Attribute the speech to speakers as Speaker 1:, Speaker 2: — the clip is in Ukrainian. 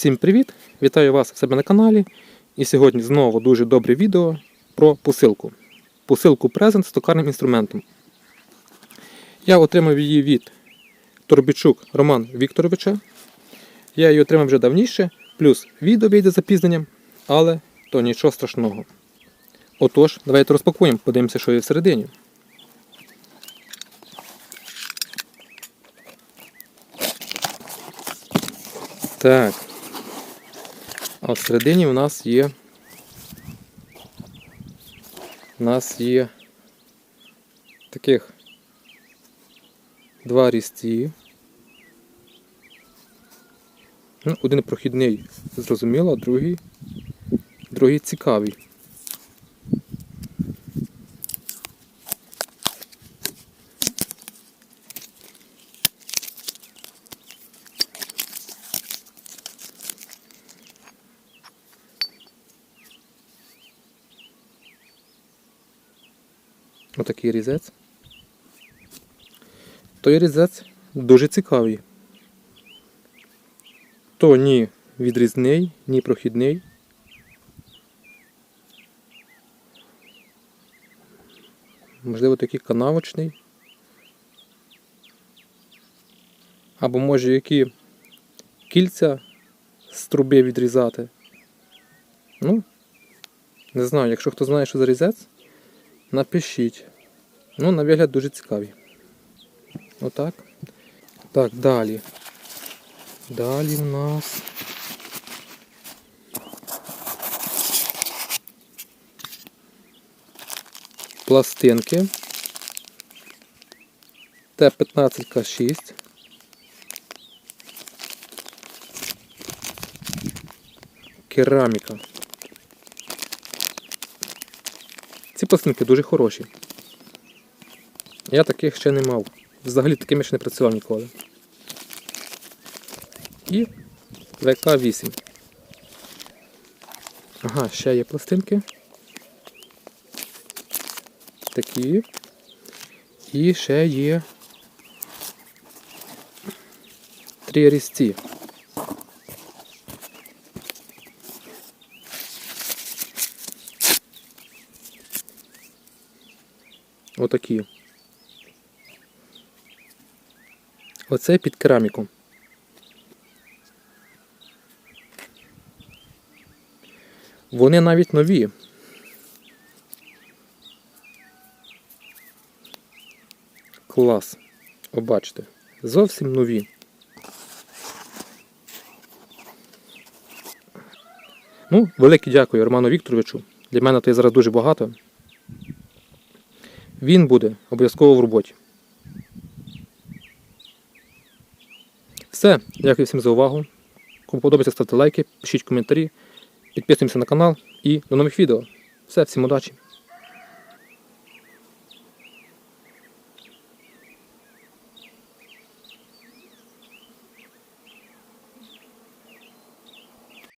Speaker 1: Всім привіт! Вітаю вас у себе на каналі. І сьогодні знову дуже добре відео про посилку. Посилку презент з токарним інструментом. Я отримав її від Торбічук Роман Вікторовича. Я її отримав вже давніше, плюс відео вийде запізненням, але то нічого страшного. Отож, давайте розпакуємо, подивимося, що є всередині. Так. А всередині в нас є. У нас є таких два різці. Ну, один прохідний, зрозуміло, а другий, другий цікавий. Отакий різець. Той різець дуже цікавий. То ні відрізний, ні прохідний. Можливо, такий канавочний. Або може які кільця з труби відрізати. Ну, не знаю, якщо хто знає, що за різець, напишіть. Ну, на вигляд дуже цікаві. Отак. Так, далі. Далі в нас. Пластинки. Т-15К6. Кераміка. Пластинки дуже хороші. Я таких ще не мав. Взагалі такими ще не працював ніколи. І ВК-8. Ага, ще є пластинки. Такі. І ще є три різці. Отакі. Оце під кераміку. Вони навіть нові. Клас. Побачите. Зовсім нові. Ну, велике дякую Роману Вікторовичу. Для мене це зараз дуже багато. Він буде обов'язково в роботі. Все, дякую всім за увагу. Кому подобається, ставте лайки, пишіть коментарі, підписуємося на канал і до нових відео. Все, всім удачі!